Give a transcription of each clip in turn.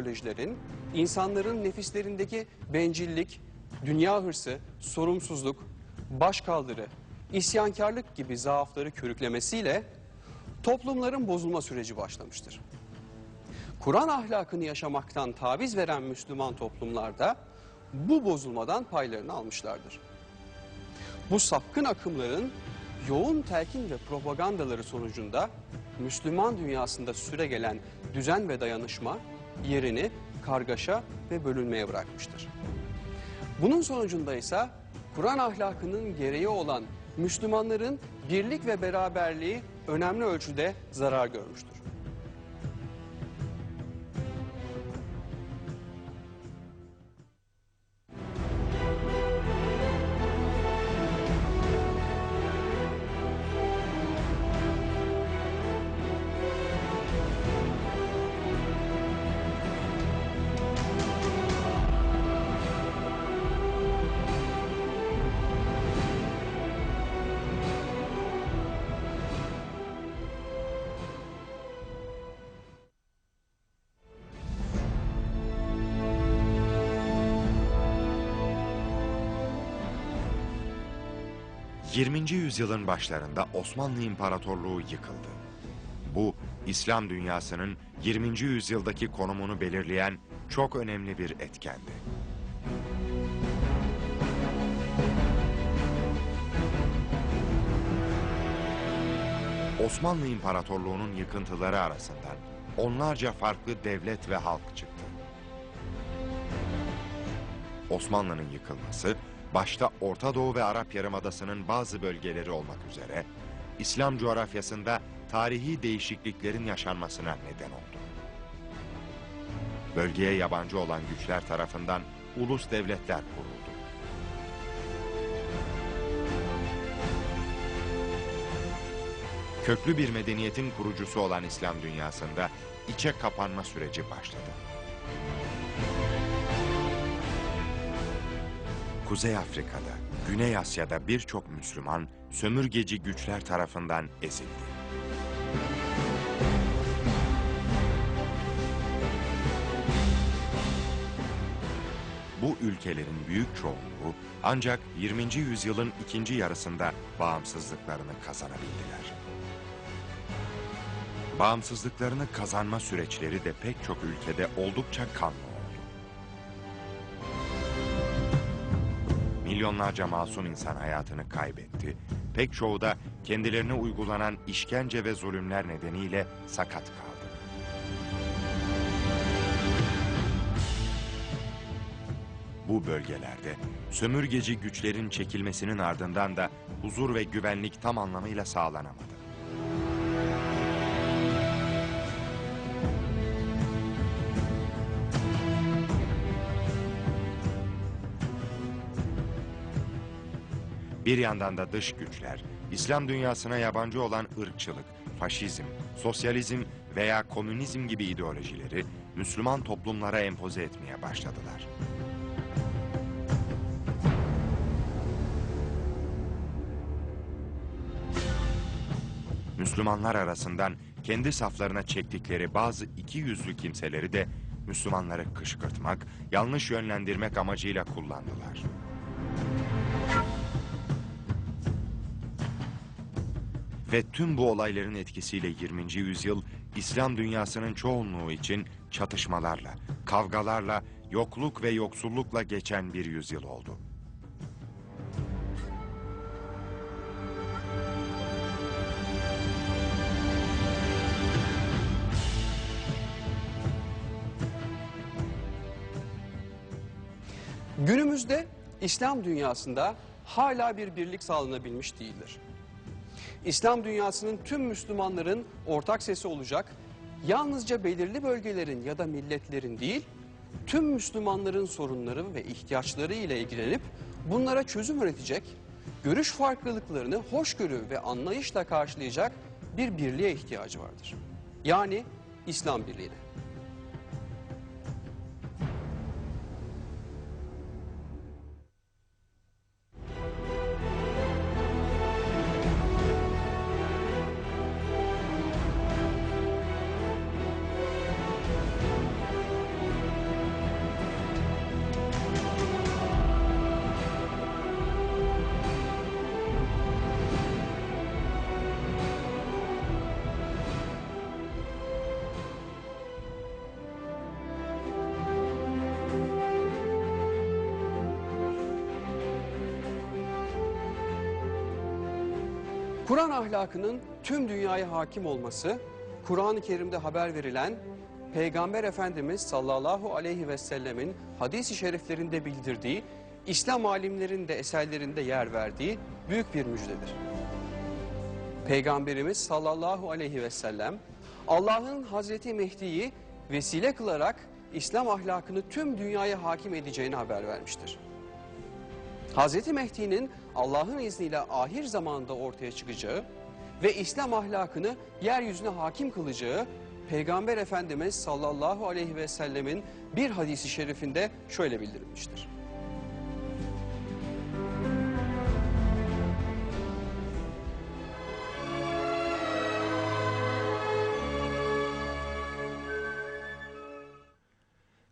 ideolojilerin insanların nefislerindeki bencillik, dünya hırsı, sorumsuzluk, başkaldırı, isyankarlık gibi zaafları körüklemesiyle toplumların bozulma süreci başlamıştır. Kur'an ahlakını yaşamaktan taviz veren Müslüman toplumlarda bu bozulmadan paylarını almışlardır. Bu sapkın akımların yoğun telkin ve propagandaları sonucunda Müslüman dünyasında süregelen düzen ve dayanışma yerini kargaşa ve bölünmeye bırakmıştır. Bunun sonucunda ise Kur'an ahlakının gereği olan Müslümanların birlik ve beraberliği önemli ölçüde zarar görmüştür. 20. yüzyılın başlarında Osmanlı İmparatorluğu yıkıldı. Bu, İslam dünyasının 20. yüzyıldaki konumunu belirleyen çok önemli bir etkendi. Osmanlı İmparatorluğu'nun yıkıntıları arasından onlarca farklı devlet ve halk çıktı. Osmanlı'nın yıkılması, başta Orta Doğu ve Arap Yarımadası'nın bazı bölgeleri olmak üzere, İslam coğrafyasında tarihi değişikliklerin yaşanmasına neden oldu. Bölgeye yabancı olan güçler tarafından ulus devletler kuruldu. Köklü bir medeniyetin kurucusu olan İslam dünyasında içe kapanma süreci başladı. Kuzey Afrika'da, Güney Asya'da birçok Müslüman sömürgeci güçler tarafından ezildi. Bu ülkelerin büyük çoğunluğu ancak 20. yüzyılın ikinci yarısında bağımsızlıklarını kazanabildiler. Bağımsızlıklarını kazanma süreçleri de pek çok ülkede oldukça kanlı Milyonlarca masum insan hayatını kaybetti, pek çoğu da kendilerine uygulanan işkence ve zulümler nedeniyle sakat kaldı. Bu bölgelerde sömürgeci güçlerin çekilmesinin ardından da huzur ve güvenlik tam anlamıyla sağlanamadı. Bir yandan da dış güçler, İslam dünyasına yabancı olan ırkçılık, faşizm, sosyalizm veya komünizm gibi ideolojileri Müslüman toplumlara empoze etmeye başladılar. Müslümanlar arasından kendi saflarına çektikleri bazı iki yüzlü kimseleri de Müslümanları kışkırtmak, yanlış yönlendirmek amacıyla kullandılar. Ve tüm bu olayların etkisiyle 20. yüzyıl İslam dünyasının çoğunluğu için çatışmalarla, kavgalarla, yokluk ve yoksullukla geçen bir yüzyıl oldu. Günümüzde İslam dünyasında hala bir birlik sağlanabilmiş değildir. İslam dünyasının tüm Müslümanların ortak sesi olacak, yalnızca belirli bölgelerin ya da milletlerin değil, tüm Müslümanların sorunları ve ihtiyaçları ile ilgilenip bunlara çözüm üretecek, görüş farklılıklarını hoşgörü ve anlayışla karşılayacak bir birliğe ihtiyacı vardır. Yani İslam birliğine. Kur'an ahlakının tüm dünyaya hakim olması, Kur'an-ı Kerim'de haber verilen Peygamber Efendimiz sallallahu aleyhi ve sellemin hadis-i şeriflerinde bildirdiği, İslam alimlerinin de eserlerinde yer verdiği büyük bir müjdedir. Peygamberimiz sallallahu aleyhi ve sellem Allah'ın Hazreti Mehdi'yi vesile kılarak İslam ahlakını tüm dünyaya hakim edeceğini haber vermiştir. Hazreti Mehdi'nin Allah'ın izniyle ahir zamanda ortaya çıkacağı ve İslam ahlakını yeryüzüne hakim kılacağı Peygamber Efendimiz sallallahu aleyhi ve sellemin bir hadisi şerifinde şöyle bildirilmiştir.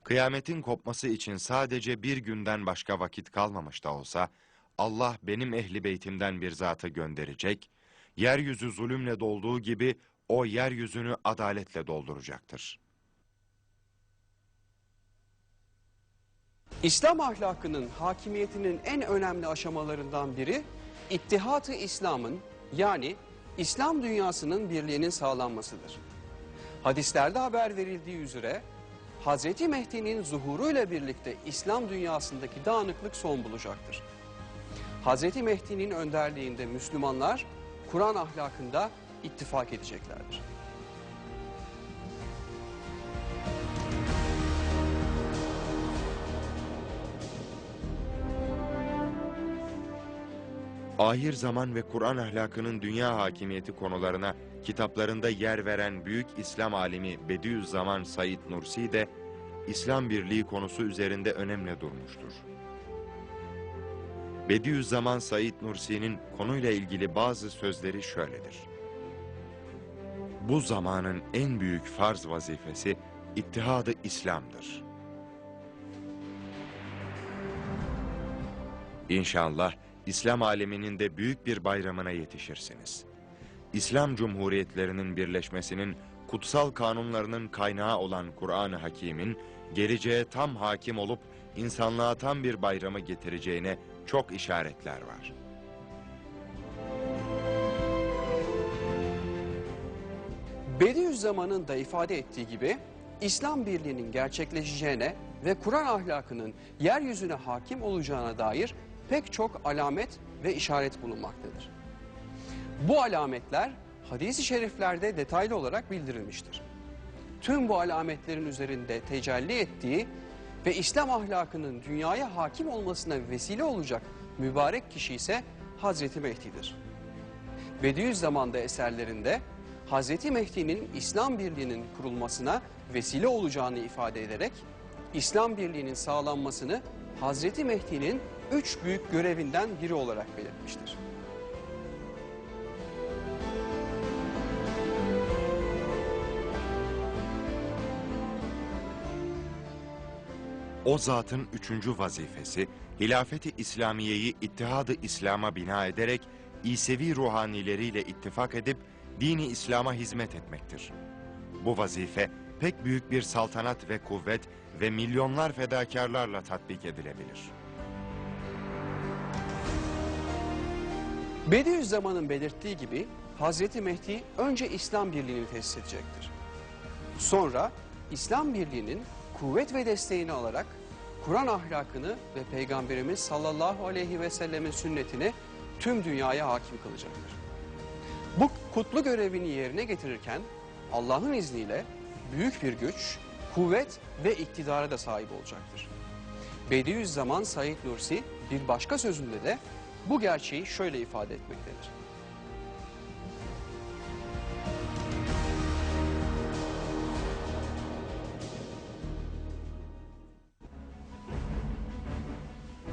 Kıyametin kopması için sadece bir günden başka vakit kalmamış da olsa, Allah benim ehli beytimden bir zatı gönderecek, yeryüzü zulümle dolduğu gibi o yeryüzünü adaletle dolduracaktır. İslam ahlakının hakimiyetinin en önemli aşamalarından biri İttihat-ı İslam'ın yani İslam dünyasının birliğinin sağlanmasıdır. Hadislerde haber verildiği üzere Hazreti Mehdi'nin zuhuruyla birlikte İslam dünyasındaki dağınıklık son bulacaktır. Hazreti Mehdi'nin önderliğinde Müslümanlar Kur'an ahlakında ittifak edeceklerdir. Ahir zaman ve Kur'an ahlakının dünya hakimiyeti konularına kitaplarında yer veren büyük İslam alimi Bediüzzaman Said Nursi de İslam birliği konusu üzerinde önemli durmuştur. Bediüzzaman Said Nursi'nin konuyla ilgili bazı sözleri şöyledir. Bu zamanın en büyük farz vazifesi ittihadı İslam'dır. İnşallah İslam aleminin de büyük bir bayramına yetişirsiniz. İslam cumhuriyetlerinin birleşmesinin kutsal kanunlarının kaynağı olan Kur'an-ı Hakîm'in geleceğe tam hakim olup insanlığa tam bir bayramı getireceğine çok işaretler var. Bediüzzaman'ın da ifade ettiği gibi İslam birliğinin gerçekleşeceğine ve Kur'an ahlakının yeryüzüne hakim olacağına dair pek çok alamet ve işaret bulunmaktadır. Bu alametler hadis-i şeriflerde detaylı olarak bildirilmiştir. Tüm bu alametlerin üzerinde tecelli ettiği ve İslam ahlakının dünyaya hakim olmasına vesile olacak mübarek kişi ise Hazreti Mehdi'dir. Bediüzzaman'da eserlerinde Hazreti Mehdi'nin İslam birliğinin kurulmasına vesile olacağını ifade ederek İslam birliğinin sağlanmasını Hazreti Mehdi'nin üç büyük görevinden biri olarak belirtmiştir. O zatın üçüncü vazifesi, hilafeti İslamiye'yi ittihadı İslam'a bina ederek İsevi ruhanileriyle ittifak edip dini İslam'a hizmet etmektir. Bu vazife pek büyük bir saltanat ve kuvvet ve milyonlar fedakarlarla tatbik edilebilir. Bediüzzaman'ın belirttiği gibi Hazreti Mehdi önce İslam birliğini tesis edecektir. Sonra İslam birliğinin kuvvet ve desteğini alarak Kur'an ahlakını ve Peygamberimiz sallallahu aleyhi ve sellemin sünnetini tüm dünyaya hakim kılacaktır. Bu kutlu görevini yerine getirirken Allah'ın izniyle büyük bir güç, kuvvet ve iktidara da sahip olacaktır. Bediüzzaman Said Nursi bir başka sözünde de bu gerçeği şöyle ifade etmektedir.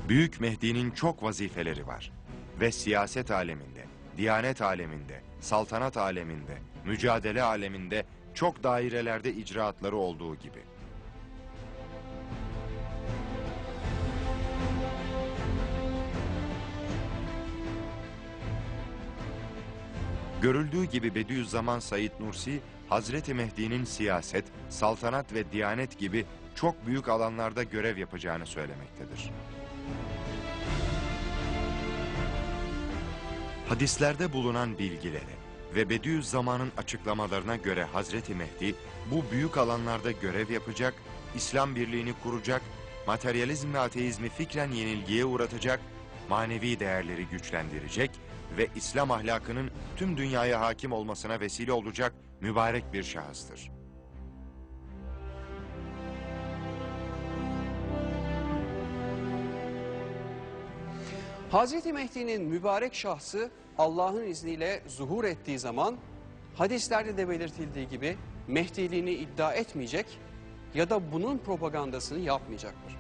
Büyük Mehdi'nin çok vazifeleri var. Ve siyaset aleminde, diyanet aleminde, saltanat aleminde, mücadele aleminde çok dairelerde icraatları olduğu gibi. Görüldüğü gibi Bediüzzaman Said Nursi, Hazreti Mehdi'nin siyaset, saltanat ve diyanet gibi çok büyük alanlarda görev yapacağını söylemektedir. Hadislerde bulunan bilgilere ve Bediüzzaman'ın açıklamalarına göre Hazreti Mehdi bu büyük alanlarda görev yapacak, İslam birliğini kuracak, materyalizm ve ateizmi fikren yenilgiye uğratacak, manevi değerleri güçlendirecek ve İslam ahlakının tüm dünyaya hakim olmasına vesile olacak mübarek bir şahıstır. Hazreti Mehdi'nin mübarek şahsı Allah'ın izniyle zuhur ettiği zaman hadislerde de belirtildiği gibi Mehdiliğini iddia etmeyecek ya da bunun propagandasını yapmayacaktır.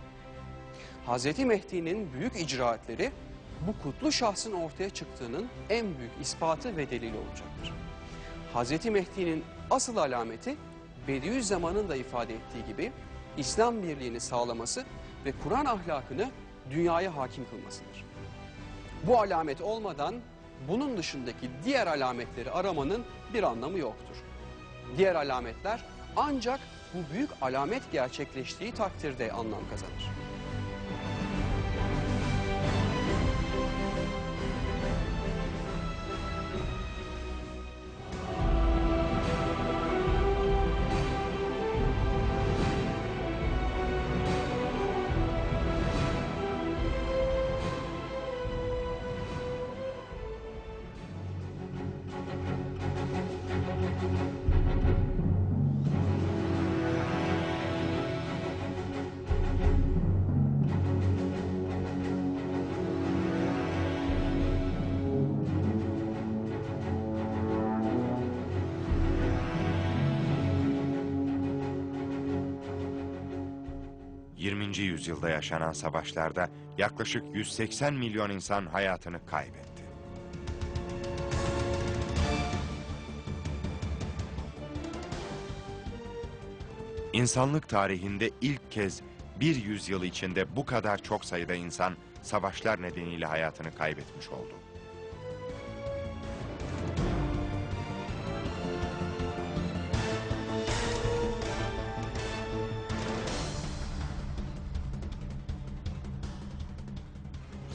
Hazreti Mehdi'nin büyük icraatleri bu kutlu şahsın ortaya çıktığının en büyük ispatı ve delili olacaktır. Hazreti Mehdi'nin asıl alameti Bediüzzaman'ın da ifade ettiği gibi İslam birliğini sağlaması ve Kur'an ahlakını dünyaya hakim kılmasıdır. Bu alamet olmadan bunun dışındaki diğer alametleri aramanın bir anlamı yoktur. Diğer alametler ancak bu büyük alamet gerçekleştiği takdirde anlam kazanır. ...20. yüzyılda yaşanan savaşlarda yaklaşık 180 milyon insan hayatını kaybetti. İnsanlık tarihinde ilk kez bir yüzyıl içinde bu kadar çok sayıda insan savaşlar nedeniyle hayatını kaybetmiş oldu.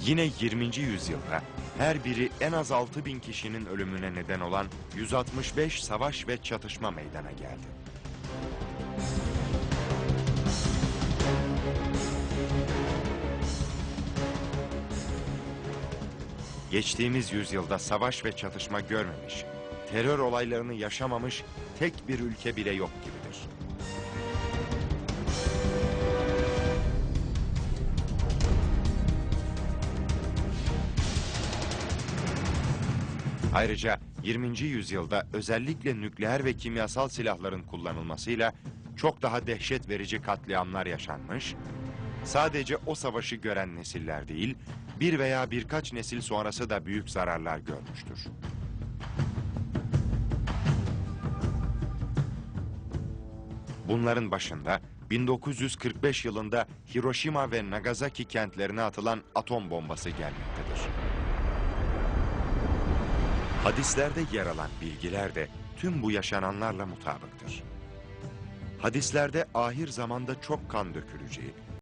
Yine 20. yüzyılda her biri en az 6 bin kişinin ölümüne neden olan 165 savaş ve çatışma meydana geldi. Geçtiğimiz yüzyılda savaş ve çatışma görmemiş, terör olaylarını yaşamamış tek bir ülke bile yok gibidir. Ayrıca 20. yüzyılda özellikle nükleer ve kimyasal silahların kullanılmasıyla çok daha dehşet verici katliamlar yaşanmış, sadece o savaşı gören nesiller değil, bir veya birkaç nesil sonrası da büyük zararlar görmüştür. Bunların başında 1945 yılında Hiroşima ve Nagasaki kentlerine atılan atom bombası gelmektedir. Hadislerde yer alan bilgiler de tüm bu yaşananlarla mutabıktır. Hadislerde ahir zamanda çok kan döküleceği,